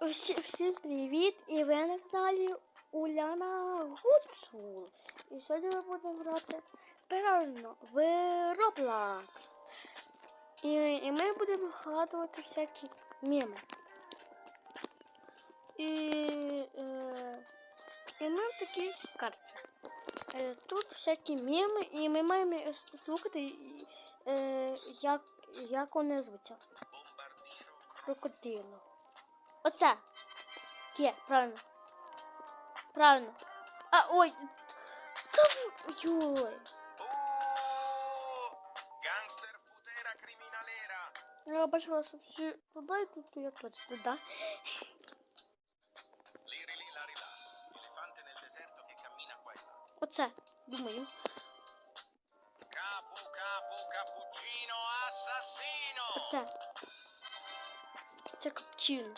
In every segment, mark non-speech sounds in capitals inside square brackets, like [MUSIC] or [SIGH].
Всі, всім привіт! І ви на каналі Уляна Гуцул. І сьогодні ми будемо грати правильно в Roblox. І, і ми будемо вгадувати всякі меми. І, е, і ми в такій карті. Е, тут всякі меми, і ми маємо слухати, е, як, як вони звуться. Крокодило. Оце. Є, правильно. Правильно. А ой. Ой. Гангстер футера криміналера. Я бачила, що всі туди і тут я точно, да? Оце, думаю. Капу, капу, капучино, асасіно. Оце. Це капучино.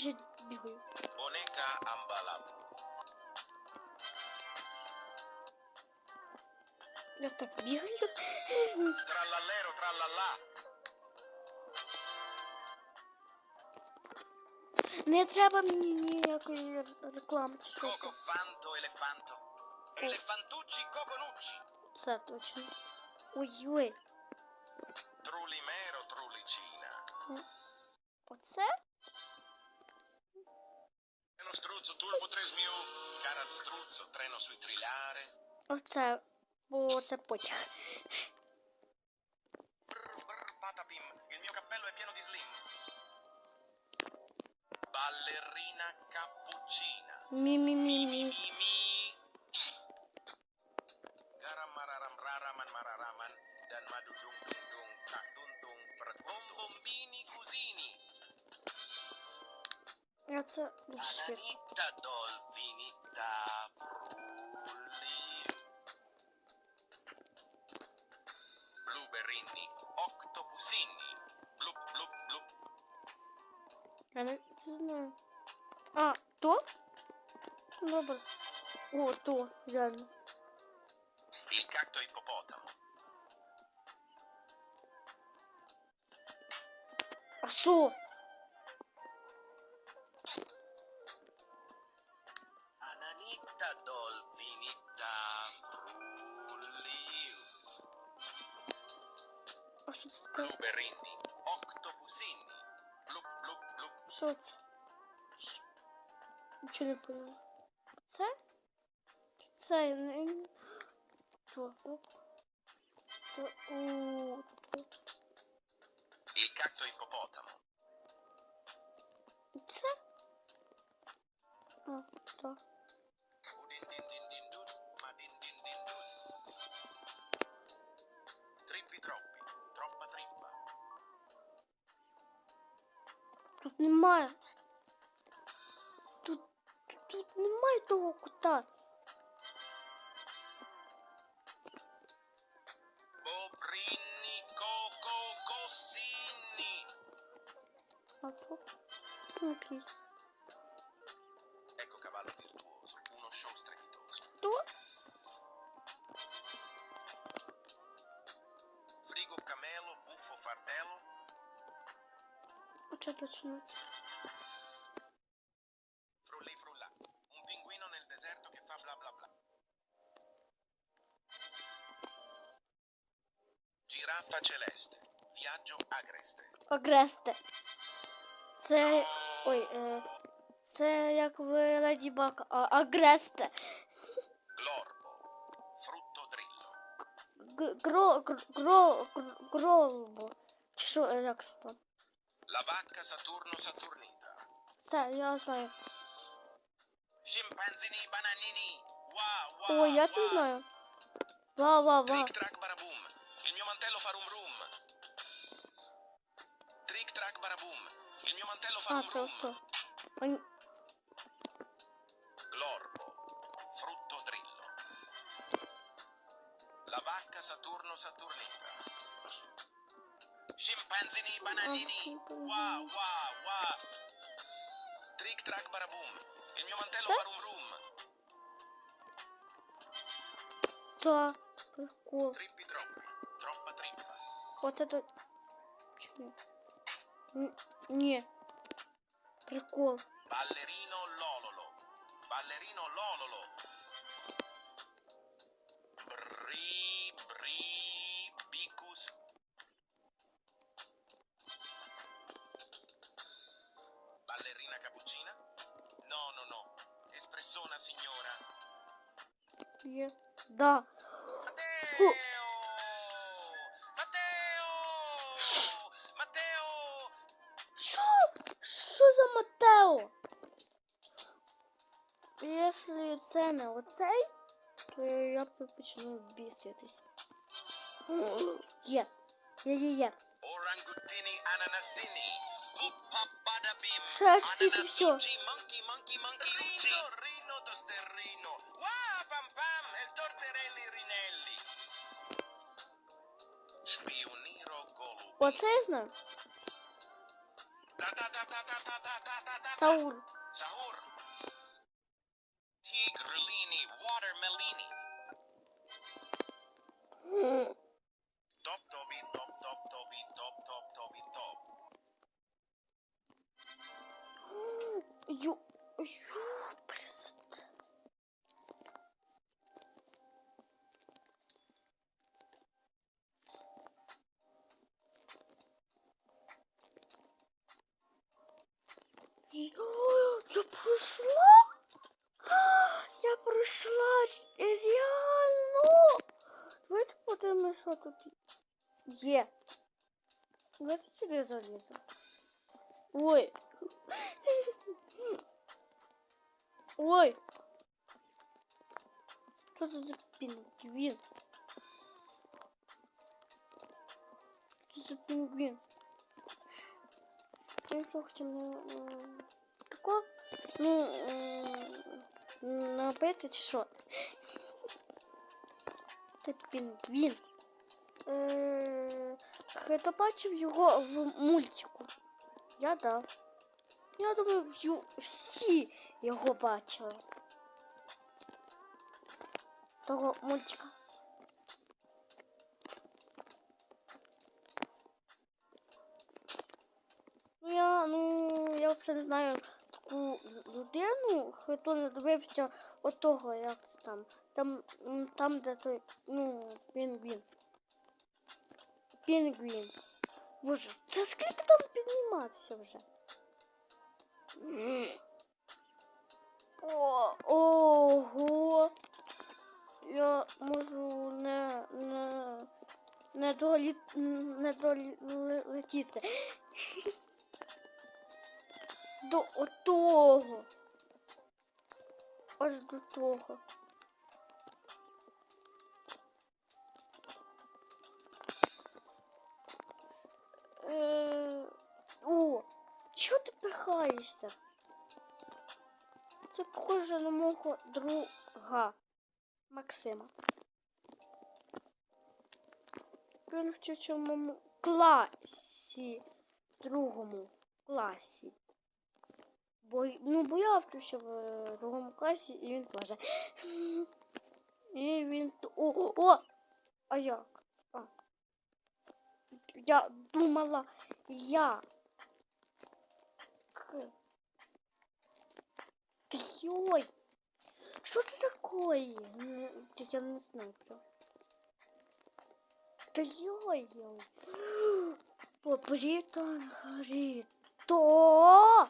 projet du groupe. La birdo. Trallallero, trallallà. Не треба мені ніякої реклами. Коко, фанто, елефанто. Елефантучі, коконучі. Все точно. Ой-ой. Трулімеро, трулічина. Оце? Treno struzzo, turbo 3 miu. Cara struzzo, treno sui trilare. Оце. Бо це потяг. Brr, brr, patapim, il mio cappello è pieno di slim. Ballerina cappuccina. Mi, Мі-мі-мі-мі. mi, mi. Garam mararam raraman mararaman. Dan madu dung dung dung. Kak dung dung. Per bom bombini cusini. Я це Я не знаю. А, то? Добре. О, то, реально. Il cacto ippopotamo. А що? У... Il cacto ippopotamo. Це? А, то. Триппі троппі. Троппа триппа. Тут немає. Тут, тут немає того кута. Оце точно. Frulli frulla. Un pinguino nel deserto che fa bla bla bla. Giraffa celeste. Viaggio agreste. Агресте. Це. Ой, е, це як в Леді Баг, а агресте. Glorbo. Frutto drillo. Г- Гро, гро, гро, гро, гробо. Чи Що, е, як це там? La vacca Saturno Saturnita. Це, я знаю. Scimpanzini bananini. Wow, wow. Ой, я це знаю. Ва, ва, ва. Trick track baraboom. Il mio mantello fa rum rum. Trick track baraboom. Il mio mantello fa А, rum це rum. ото. Ой, Glorbo. Frutto drillo. La vacca Saturno Saturnita. Scimpanzini bananini. Wow, wow, wow. Mantello fare un room. Да, прикол. Триппи троппи. Троппа триппа. Вот это... Почему? Не. Прикол. Балерина. Да. Матео! Матео! Матео! Что? Что за Матео? Если цены вот оцей, то я почну біситись. Є. Є, є, є. Орангутіні ананасіні. и все. Оце я знаю. Ta Вот тебе залезу. Ой. Ой. Что это за пингвин? Что за пингвин? Э, ну что, хотим на... Какого? Ну, на бета что? Это пингвин. Э, Хто бачив його в мультику? Я да. Я думаю, всі його бачили. Того мультика. Ну я, ну, я взагалі не знаю таку людину, хто не дивився отого, як там. Там, там, де той, ну, пінгвін. Пінгвін. Боже, це скільки там підніматися вже? О, ого. Я можу не, не, не, долі, не долетіти. До отого. Аж до того. О, чого ти пихаєшся? Це похоже на мого друга Максима. Він в моєму класі, в другому класі. Бо, ну, бо я вчився в е, другому класі, і він теж. І він... О, о, о! А як? Я думала, я. Ой, что это такое? Я не знаю прям. Да ой-ой. Побритан горит. То!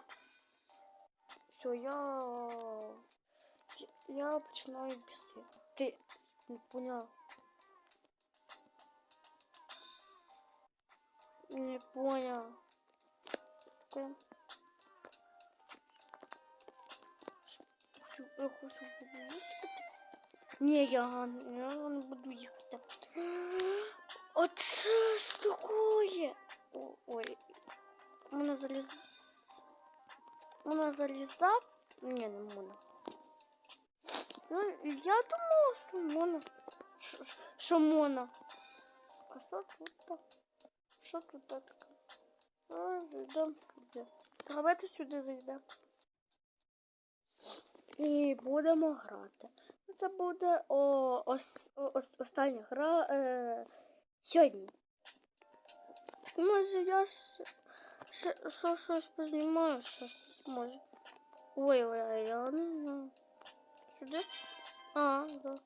Все, я... Я починаю бісти. Ти не понял. Не понял. Хочу, я хочу буду їхати. Ні, я, не- я не буду їхати. Оце ж такое. О, ой. Можна заліз... Можна залізати? Ні, не можна. Ну, я думала, що можна. Що можна. А що тут? так? Що тут таке? А, зайдемо сюди. Давайте сюди зайдемо. І будемо грати. Це буде о, ос, ос- остання гра е, сьогодні. Може я ще, ще щось познімаю, щось може. Ой, ой, ой, я не знаю. Сюди? А, да.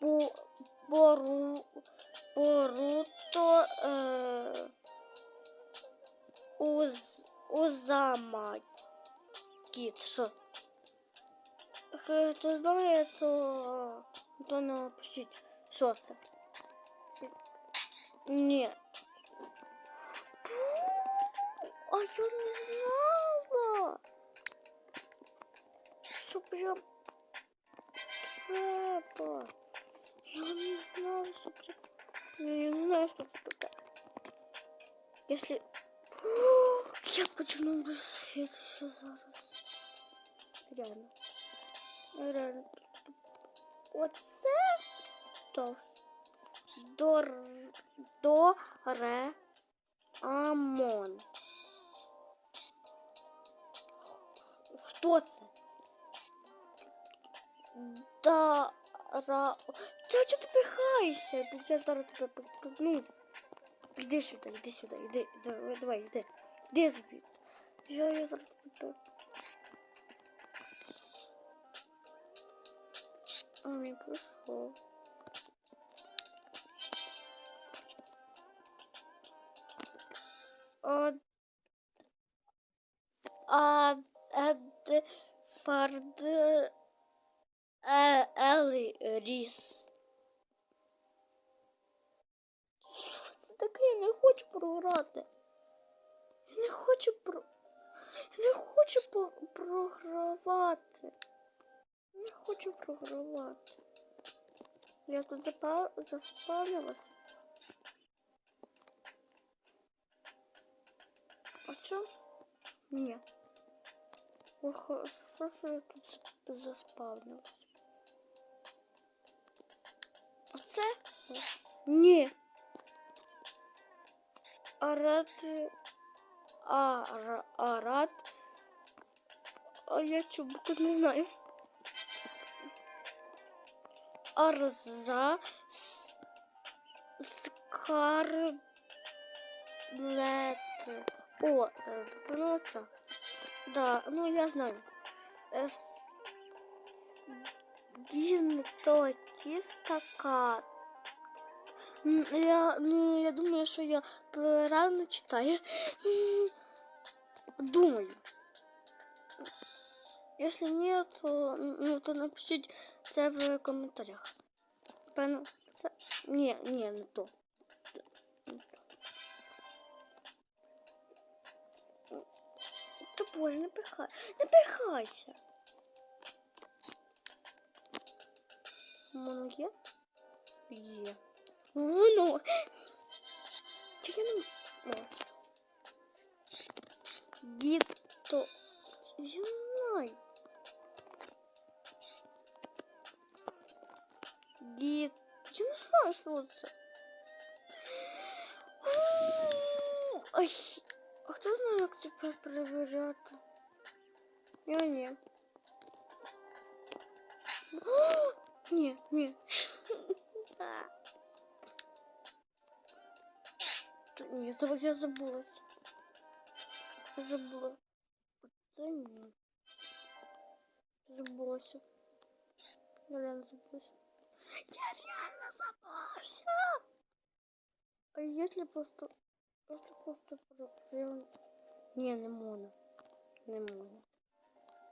Бо, бору, боруто е, уз, узамакіт. Що? Хто знає, то, то напишіть, що це. Ні. А я не знала. Що прям треба. Я не знала, что. Я не знаю, что это такое. Если... [GASPS] Я почему бы это все зараз. Реально. Реально. Оце то. До, до ре амон. Хто це? Да ра. Та чого ти пихаєшся? Бо Я зараз тебе пихну. Іди сюди, іди сюди, іди, давай, давай, іди. Іди звідти. Я, я зараз тебе. А він прийшов. А, а, ед, фард, е, Елі Ріс. Що це таке? Я не хочу програти. Я не хочу про. Я не хочу по- програвати. Я не хочу програвати. Я тут запа... заспавнилась. А що? Ні. Ох, ж я тут за- заспавнилась? Оце? Ні. Арат. Ара, арат. А я цю букву не знаю. Арза. с- Скарлет. О, е, ну це. Да, ну я знаю. С Гінтотістака. М, Я, ну, я думаю, що я правильно читаю. М, Думаю. Если нет, то, ну, то напишіть це в коментарях. Певно, це... Ні, ні, не то. Та боже, не пихай. Не пихайся. Воно є? Є. Воно. Чи я не... О. Діто. Я не знаю. Дід. Я не знаю, що це. Ой. А хто знає, як це перевіряти? Я ні. О, Ні, ні. А. Та Ні, зараз я забулась. Я забула. Це ні. Забулася. Я реально забулася. Я реально забулася. А если просто... Если просто про- прям... Не, не можна. Не можна.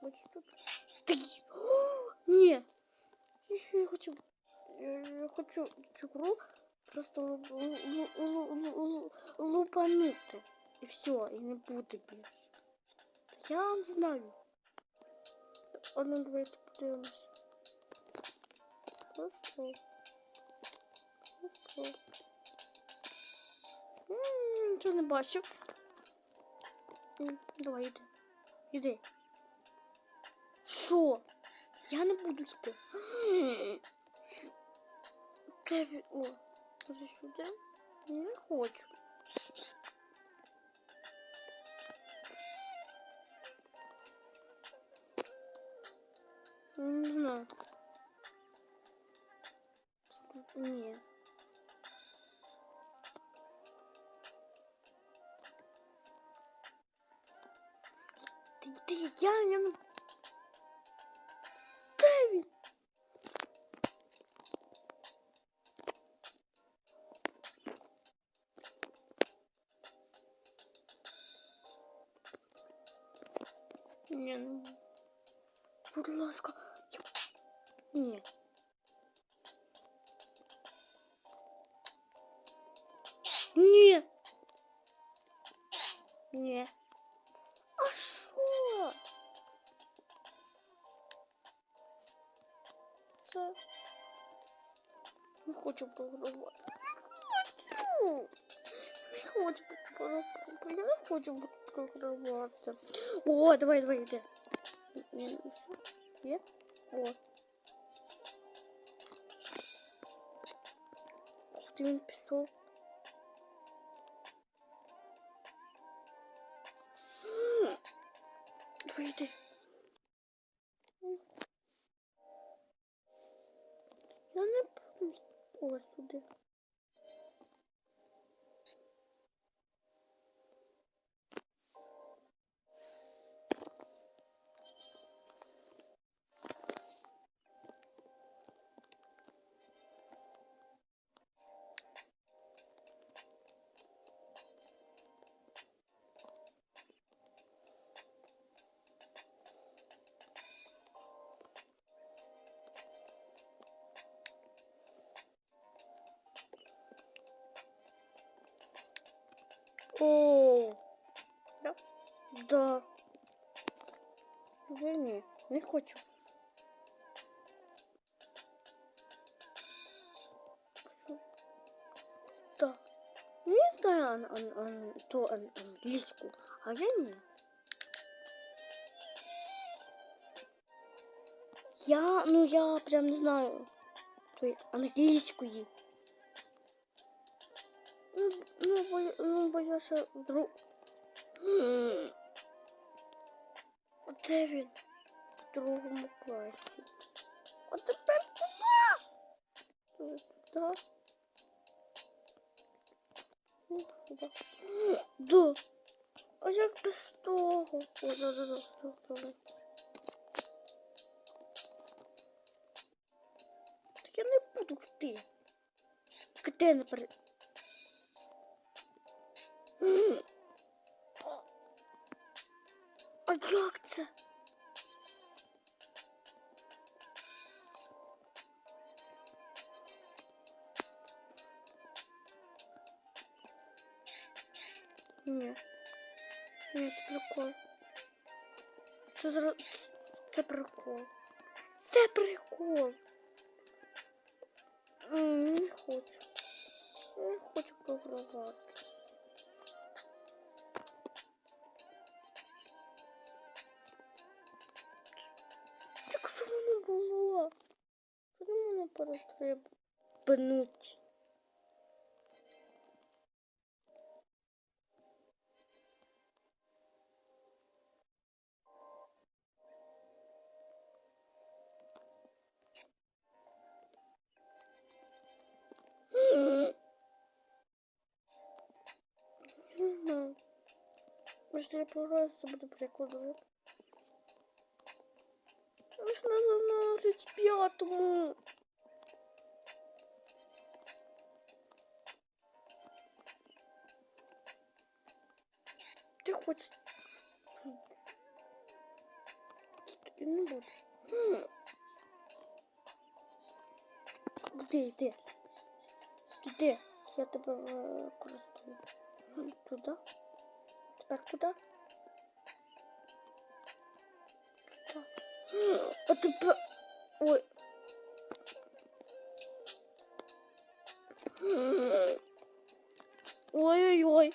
Ось тут. Ти! О, Ні! Я, хочу... Я, хочу цю гру просто лу- лу- лу- лу- лу- лупанути. І все, і не буде більше. Я не знаю. А ну давайте подивимось. Просто. Просто. М, Нічого не бачив. Давай, іди. Іди. Що? Я не буду йти. Дев'ять. [GASPS] О, може сюди? Не хочу. Ну. Ні. Ти, ти, я, я, Я не хочу програвати. О, давай, давай, йди. Ні, не все. Є? О. Куди він пішов? М. Давай йди. Я не буду. Ось О, да, да. Вже ні, не хочу. Да. Не знаю ан, ан, ан, то ан, англійську, а я ні. Я, ну я прям не знаю той англійської. Бо, ну, бо вдруг... Де він? В другому класі. А тепер куди? Туди. Ну. Да. А як без того? О, да, да, да, да, давай. Так я не буду йти. Де не пере... А як це? Ні. Ні, це прикол. Це зро... Це прикол. Це прикол. М, Не хочу. Не хочу програвати. Знаю. Если я програю, буду прикладывать. Аж на 25-му. хочет. Ну вот. Где йди? Іди, я тебе э, користую. Хм, туда? Теперь куда? Туда. А тепер... Ой. Ой-ой-ой.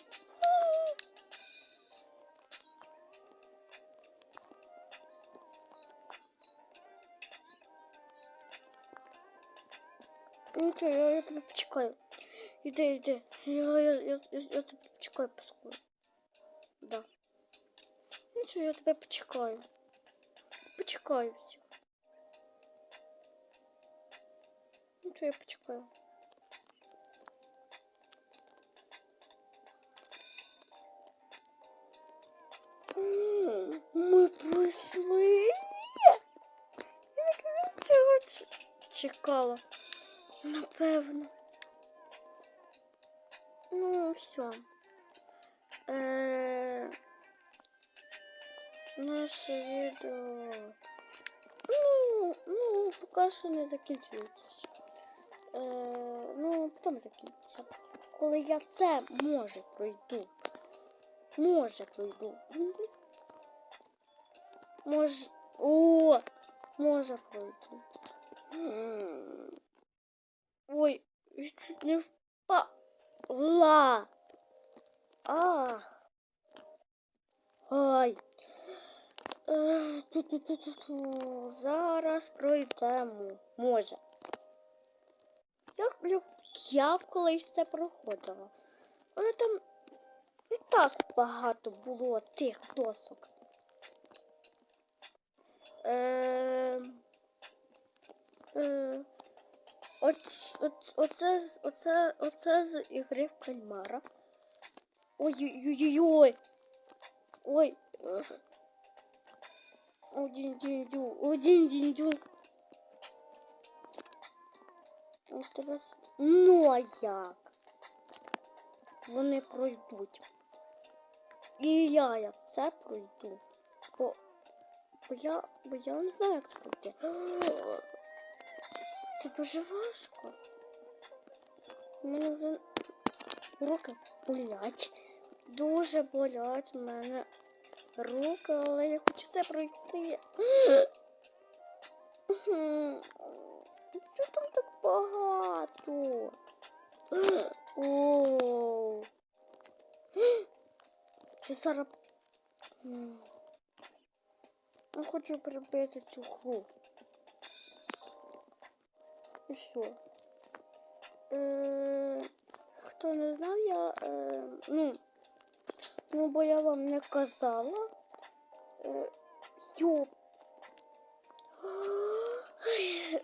Нічого, я, я тебе почекаю. Іди, іди. Я, я, я, я, я тебе почекаю поскору. Да. Нічого, я тебе почекаю. Почекаю всіх. Нічого, я почекаю. Напевно. Ну, все. Е, наше відео. Ну, ну, поки що не закінчується. ще. Е, ну, потім закінчиться. Коли я це може пройду. Може пройду. Може. О! Може пройду. Ой, я чуть не впала. А. Ай. Е, ту-ту-ту-ту-ту. Зараз пройдемо. Може. Як, я колись це проходила. Але там і так багато було тих досок. Е, е, оц, оц, оце, з- оце, оце з ігри в кальмара. Ой-ой-ой-ой. Ой. Один діндю, один діндю. От раз. Ну а як? Вони пройдуть. І я як це пройду. Бо, бо я, бо я не знаю, як це пройти. Це дуже важко. У мене вже руки болять. Дуже болять у мене руки, але я хочу це пройти. Чого там так багато? О. Я зараз. Я хочу прибити цю гру. Все. Хто не знав, я. Е, ну, ну, бо я вам не казала. Е, йоп.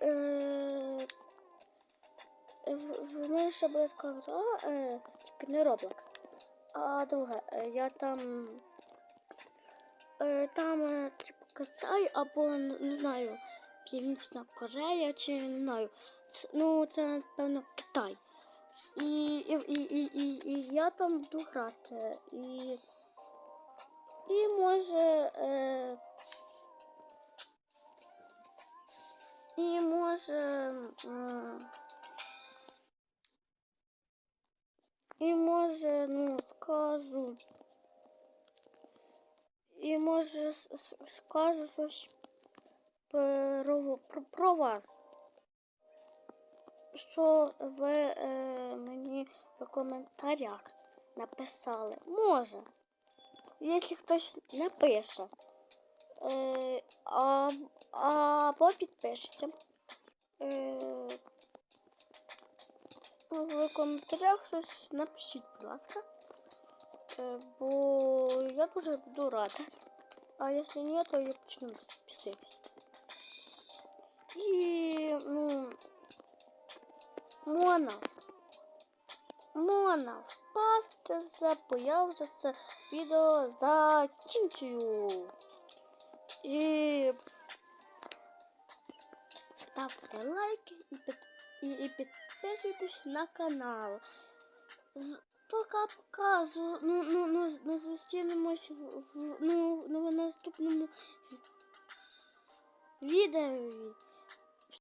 Е, в, мене ще була така гра, е, не Roblox. А друге, е, я там. Е, там, е, типу, Китай або не знаю, Північна Корея чи не знаю. Ну, це напевно Китай. І, і, і, і, і, я там буду грати. І, і може. Е, і може. м, І може, ну, скажу. І може скажу щось про, про, про вас. Що ви е, мені в коментарях написали. Може. Якщо хтось напише. Е, а, або підпишеться. Е, в коментарях щось напишіть, будь ласка. Е, бо я дуже буду рада. А якщо ні, то я почну писатись. І, ну, Мона. Мона, впасти за, бо я вже це відео закінчую. Ставте лайки і, під, і, і підписуйтесь на канал. З- Пока-пока. Ну, ну, ну, ну, зустрінемось в, ну, ну, в наступному відео.